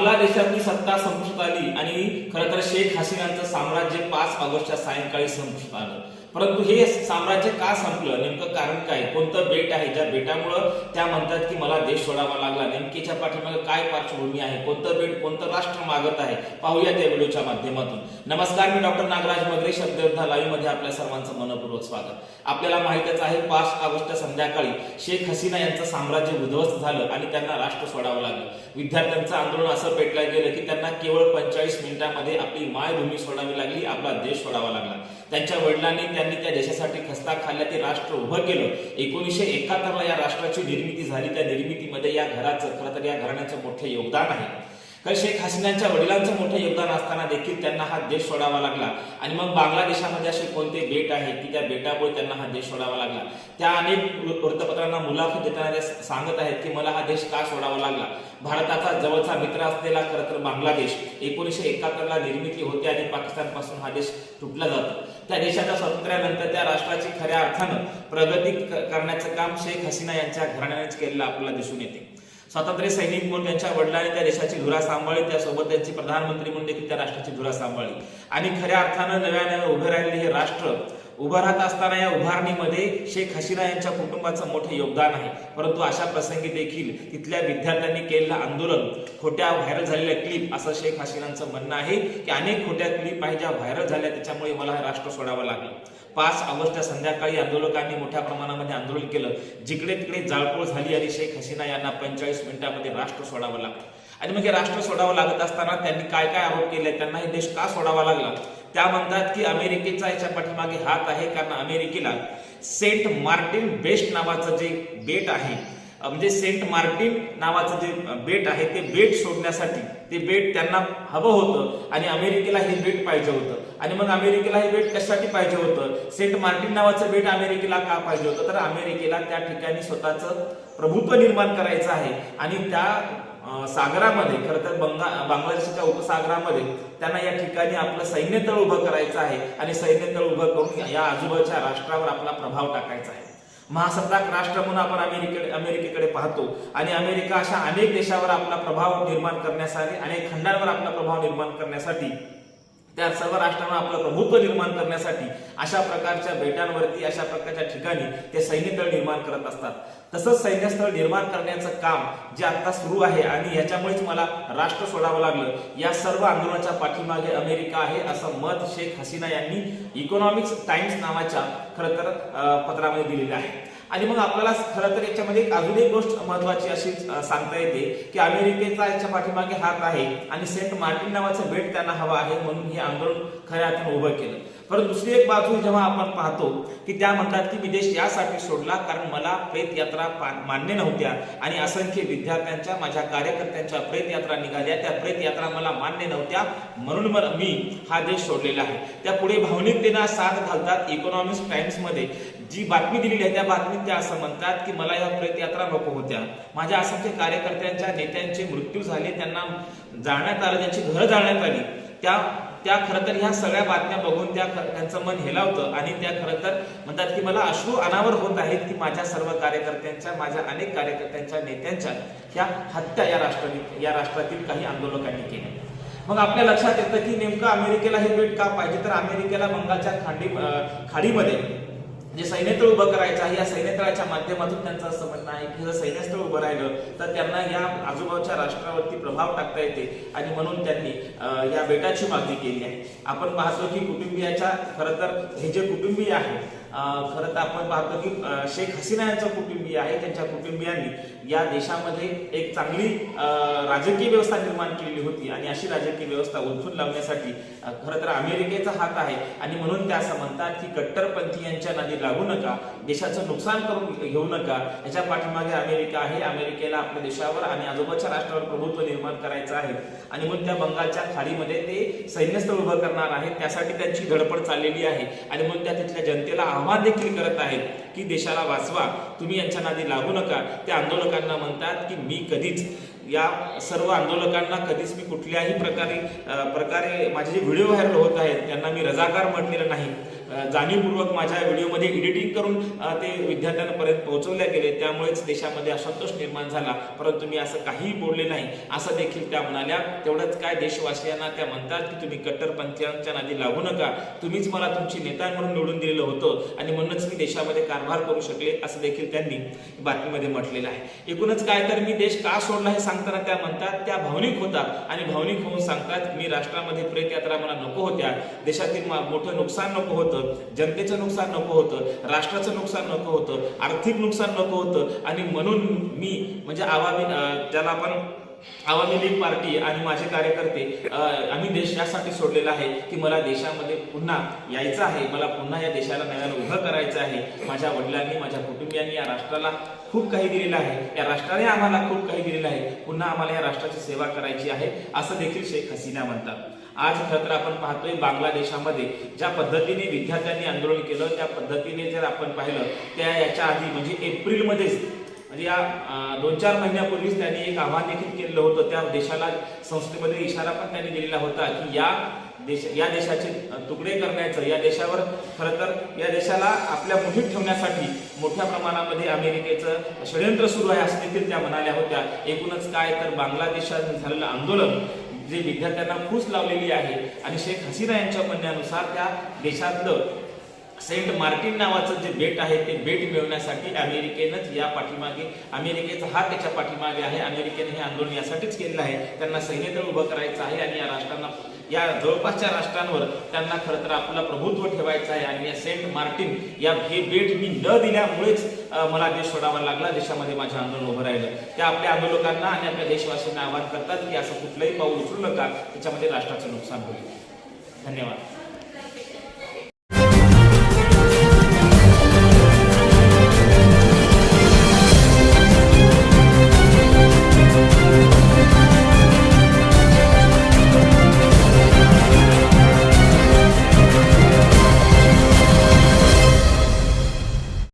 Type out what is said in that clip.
बांगलादेशातली सत्ता संपुष्टात आली आणि खरं तर शेख हसीनांचं साम्राज्य पाच ऑगस्टच्या सायंकाळी संपुष्टात आलं. परंतु हे साम्राज्य का संपलं? नेमकं कारण काय? कोणतं बेट आहे? ज्या बेटामुळं त्या म्हणतात की मला देश सोडावा लागला. नेमकीच्या पाठीमागे काय पार्श्वभूमी आहे? कोणतं बेट कोणतं राष्ट्र मागत आहे? पाहूया त्या व्हिडिओच्या माध्यमातून. नमस्कार मी डॉक्टर नागराज मगरे शब्दयोद्धा लाईव्हमध्ये आपल्या सर्वांचं मनपूर्वक स्वागत. आपल्याला माहितच आहे पाच ऑगस्ट संध्याकाळी शेख हसीना यांचं साम्राज्य उद्ध्वस्त झालं आणि त्यांना राष्ट्र सोडावं लागलं. विद्यार्थ्यांचं आंदोलन असं पेटलं गेलं की त्यांना केवळ पंचेचाळीस मिनिटांमध्ये आपली मायभूमी सोडावी लागली आपला देश सोडावा लागला. त्यांच्या वडिलांनी त्यांनी त्या देशासाठी खस्ता खाल्ल्या ते राष्ट्र उभं केलं. एकोणीसशे एकाहत्तरला या राष्ट्राची निर्मिती झाली. त्या निर्मितीमध्ये या घराचं खरं तर या घराण्याचं मोठं योगदान आहे. शेख हसीनांच्या वडिलांचं मोठं योगदान असताना देखील त्यांना हा देश सोडावा लागला. आणि मग बांगलादेशामध्ये असे कोणते बेट आहेत की त्या बेटामुळे त्यांना हा देश सोडावा लागला? त्या अनेक वृत्तपत्रांना मुलाखत देताना ते सांगत आहेत की मला हा देश का सोडावा लागला? भारताचा जवळचा मित्र असलेला खरं तर बांगलादेश एकोणीसशे एकाहत्तरला निर्मिती होते आणि पाकिस्तानपासून हा देश तुटला जातो. त्या देशाच्या स्वातंत्र्यानंतर त्या राष्ट्राची खऱ्या अर्थानं प्रगती करण्याचं काम शेख हसीना यांच्या घराण्यानेच केलेलं आपल्याला दिसून येते. स्वातंत्र्य सैनिक म्हणून त्यांच्या वडिलांनी त्या देशाची धुरा सांभाळली त्यासोबत त्यांची प्रधानमंत्री म्हणून देखील त्या राष्ट्राची धुरा सांभाळली. आणि खऱ्या अर्थानं नव्याने उभे राहिलेले हे राष्ट्र उभारत राहत असताना या उभारणीमध्ये शेख हसीना यांच्या कुटुंबाचं मोठं योगदान आहे. परंतु अशा प्रसंगी देखील तिथल्या विद्यार्थ्यांनी केलेलं आंदोलन खोट्या व्हायरल झालेल्या क्लिप असं शेख हसीनांचं म्हणणं आहे की अनेक खोट्या क्लिप आहे ज्या व्हायरल झाल्या त्याच्यामुळे मला हे राष्ट्र सोडावं लागलं. पाच ऑगस्टच्या संध्याकाळी आंदोलकांनी मोठ्या प्रमाणामध्ये आंदोलन केलं. जिकडे तिकडे जाळपोळ झाली आणि शेख हसीना यांना पंचेचाळीस मिनिटांमध्ये राष्ट्र सोडावं लागलं. आणि मग हे राष्ट्र सोडावं लागत असताना त्यांनी काय काय आरोप केले? त्यांना हे देश का सोडावा लागला? त्या म्हणतात की अमेरिकेचा याच्या पाठीमागे हात आहे कारण अमेरिकेला सेंट मार्टिन बेस्ट नावाचं जे बेट आहे म्हणजे सेंट मार्टिन नावाचं जे बेट आहे ते बेट सोडण्यासाठी ते बेट त्यांना हवं होतं आणि अमेरिकेला हे बेट पाहिजे होतं. आणि मग अमेरिकेला हे बेट कशासाठी पाहिजे होतं? सेंट मार्टिन नावाचं बेट अमेरिकेला का पाहिजे होतं? तर अमेरिकेला त्या ठिकाणी स्वतःचं प्रभुत्व निर्माण करायचं आहे आणि त्या सागरामध्ये खरं तर बंगा बांगलादेशाच्या उपसागरामध्ये त्यांना या ठिकाणी आपलं सैन्यतळ उभं करायचं आहे आणि सैन्यतळ उभं करून या आजूबाजूच्या राष्ट्रावर आपला प्रभाव टाकायचा आहे. महासत्ताक राष्ट्र म्हणून आपण अमेरिके अमेरिकेकडे पाहतो आणि अमेरिका अशा अनेक देशावर आपला प्रभाव निर्माण करण्यासाठी अनेक खंडांवर आपला प्रभाव निर्माण करण्यासाठी त्या सर्व राष्ट्रांना आपलं प्रभुत्व निर्माण करण्यासाठी अशा प्रकारच्या बेटांवरती अशा प्रकारच्या ठिकाणी ते सैन्यतळ निर्माण करत असतात. तसंच सैन्यस्थळ निर्माण करण्याचं काम जे आता सुरू आहे आणि याच्यामुळेच मला राष्ट्र सोडावं लागलं या सर्व आंदोलनाच्या पाठीमागे अमेरिका आहे असं मत शेख हसीना यांनी इकॉनॉमिक्स टाइम्स नावाच्या खरं तर पत्रामध्ये दिलेलं आहे. आणि मग आपल्याला खरं तर याच्यामध्ये एक अजून एक गोष्ट महत्वाची अशी सांगता येते की अमेरिकेचा याच्या पाठीमागे हात आहे आणि सेंट मार्टिन नावाचं भेट त्यांना हवा आहे म्हणून हे आंदोलन खऱ्या अर्थानं उभं केलं. परंतु दुसरी एक बाजू जेव्हा आपण पाहतो की त्या म्हणतात की विदेश यासाठी सोडला कारण मला प्रेत यात्रा पा- मान्य नव्हत्या आणि असंख्य विद्यार्थ्यांच्या माझ्या कार्यकर्त्यांच्या प्रेत यात्रा निघाल्या. त्या प्रेत यात्रा मला मान्य नव्हत्या म्हणून मी हा देश सोडलेला आहे. त्या पुढे भावनिकतेनं साथ घालतात इकॉनॉमिक्स टाइम्समध्ये. जी बातमी दिलेली आहे त्या बातमीत त्या असं म्हणतात की मला या प्रेतयात्रा नको होत्या. माझ्या असंख्य कार्यकर्त्यांच्या नेत्यांचे मृत्यू झाले त्यांना जाळण्यात आलं त्यांची घरं जाळण्यात आली. त्या त्या खरं तर ह्या सगळ्या बातम्या बघून त्या त्यांचं मन हेलावतं आणि त्या खरं तर म्हणतात की मला अश्रू अनावर होत आहेत की माझ्या सर्व कार्यकर्त्यांच्या माझ्या अनेक कार्यकर्त्यांच्या नेत्यांच्या ह्या हत्या या राष्ट्राने या राष्ट्रातील काही आंदोलकांनी केल्या. मग आपल्या लक्षात येतं की नेमकं अमेरिकेला हे भेट का पाहिजे? तर अमेरिकेला बंगालच्या खांडी खाडीमध्ये जे सैन्यतळ उभं करायचं आहे या सैन्यतळाच्या माध्यमातून त्यांचं असं म्हणणं आहे की जर सैन्यस्थळ उभं राहिलं तर त्यांना या आजूबाजूच्या राष्ट्रावरती प्रभाव टाकता येते आणि म्हणून त्यांनी या बेटाची मागणी केली आहे. आपण पाहतो की कुटुंबियाच्या खरं तर हे जे कुटुंबीय आहे खरं तर आपण पाहतो की शेख हसीना यांचं कुटुंबीय आहे त्यांच्या कुटुंबियांनी या देशामध्ये एक चांगली राजकीय व्यवस्था निर्माण केलेली होती आणि अशी राजकीय व्यवस्था उलथून लावण्यासाठी खरं तर अमेरिकेचा हात आहे. आणि म्हणून त्या असं म्हणतात की कट्टरपंथीयांच्या नादी लागू नका देशाचं नुकसान करून घेऊ नका. याच्या पाठीमागे अमेरिका आहे. अमेरिकेला आपल्या देशावर आणि आजोबाच्या राष्ट्रावर प्रभुत्व निर्माण करायचं आहे. आणि मग त्या बंगालच्या खाडीमध्ये ते सैन्यस्थळ उभं करणार आहेत. त्यासाठी त्यांची धडपड चाललेली आहे. आणि मग त्या तिथल्या जनतेला आव्हान देखील करत आहेत की देशाला वाचवा. तुम्ही यांच्या नादी लागू नका. त्या आंदोलकांना म्हणतात की मी कधीच या सर्व आंदोलकांना कधीच मी कुठल्याही प्रकारे प्रकारे माझे जे व्हिडिओ व्हायरल होत आहेत त्यांना मी रजाकार म्हटलेलं नाही. जाणीवपूर्वक माझ्या व्हिडिओमध्ये एडिटिंग करून ते विद्यार्थ्यांपर्यंत पोहोचवल्या गेले. त्यामुळेच देशामध्ये असंतोष निर्माण झाला. परंतु मी असं काहीही बोलले नाही. असं देखील त्या म्हणाल्या तेवढंच काय देशवासियांना त्या म्हणतात की तुम्ही कट्टरपंथीयांच्या नादी लागू नका. तुम्हीच मला तुमची नेता म्हणून निवडून दिलेलं होतं आणि म्हणूनच मी देशामध्ये कारभार करू शकले असं देखील त्यांनी बातमीमध्ये म्हटलेलं आहे. एकूणच काय तर मी देश का सोडला हे सांगताना त्या म्हणतात त्या भावनिक होतात आणि भावनिक होऊन सांगतात मी राष्ट्रामध्ये प्रेत यात्रा मला नको होत्या. देशातील मा- मोठं नुकसान नको होतं. जनतेचं नुकसान नको होतं राष्ट्राचं नुकसान नको होतं आर्थिक नुकसान नको होतं. आणि म्हणून मी म्हणजे आवामी ज्याला आपण आवामी लीग पार्टी आणि माझे कार्यकर्ते आम्ही देश यासाठी सोडलेला आहे की मला देशामध्ये पुन्हा यायचं आहे मला पुन्हा या देशाला नव्यानं उभं करायचं आहे. माझ्या वडिलांनी माझ्या कुटुंबियांनी या राष्ट्राला खूप काही दिलेलं आहे. या राष्ट्राने आम्हाला खूप काही दिलेलं आहे. पुन्हा आम्हाला या राष्ट्राची सेवा करायची आहे असं देखील शेख हसीना म्हणतात. आज खरं तर आपण पाहतोय बांगलादेशामध्ये ज्या पद्धतीने विद्यार्थ्यांनी आंदोलन केलं त्या पद्धतीने जर आपण पाहिलं त्या याच्या आधी म्हणजे एप्रिलमध्येच म्हणजे या दोन चार महिन्यापूर्वीच त्यांनी एक आव्हान देखील केलेलं होतं. त्या देशाला संस्थेमध्ये इशारा पण त्यांनी दिलेला होता की या देश या देशाचे तुकडे करण्याचं या देशावर खरं तर या देशाला आपल्या मुठीत ठेवण्यासाठी मोठ्या प्रमाणामध्ये अमेरिकेचं षडयंत्र सुरू आहे असं देखील त्या म्हणाल्या होत्या. एकूणच काय तर बांगलादेशात झालेलं आंदोलन जे विद्यार्थ्यांना फूस लावलेली आहे. आणि शेख हसीना यांच्या म्हणण्यानुसार त्या देशातलं सेंट मार्टिन नावाचं जे बेट आहे ते बेट मिळवण्यासाठी अमेरिकेनंच या पाठीमागे अमेरिकेचा हा त्याच्या पाठीमागे आहे. अमेरिकेने हे आंदोलन यासाठीच केलेलं आहे. त्यांना सैन्यदल उभं करायचं आहे आणि या राष्ट्रांना या जवळपासच्या राष्ट्रांवर त्यांना खरं तर आपलं प्रभुत्व ठेवायचं आहे. आणि या सेंट मार्टिन या हे बेट मी न दिल्यामुळेच मला देश सोडावा लागला देशामध्ये माझे आंदोलन उभं राहिलं. त्या आपल्या आंदोलकांना आणि आपल्या देशवासियांना आवाहन करतात की असं कुठलंही पाऊल उचलू नका त्याच्यामध्ये राष्ट्राचं नुकसान होईल. धन्यवाद.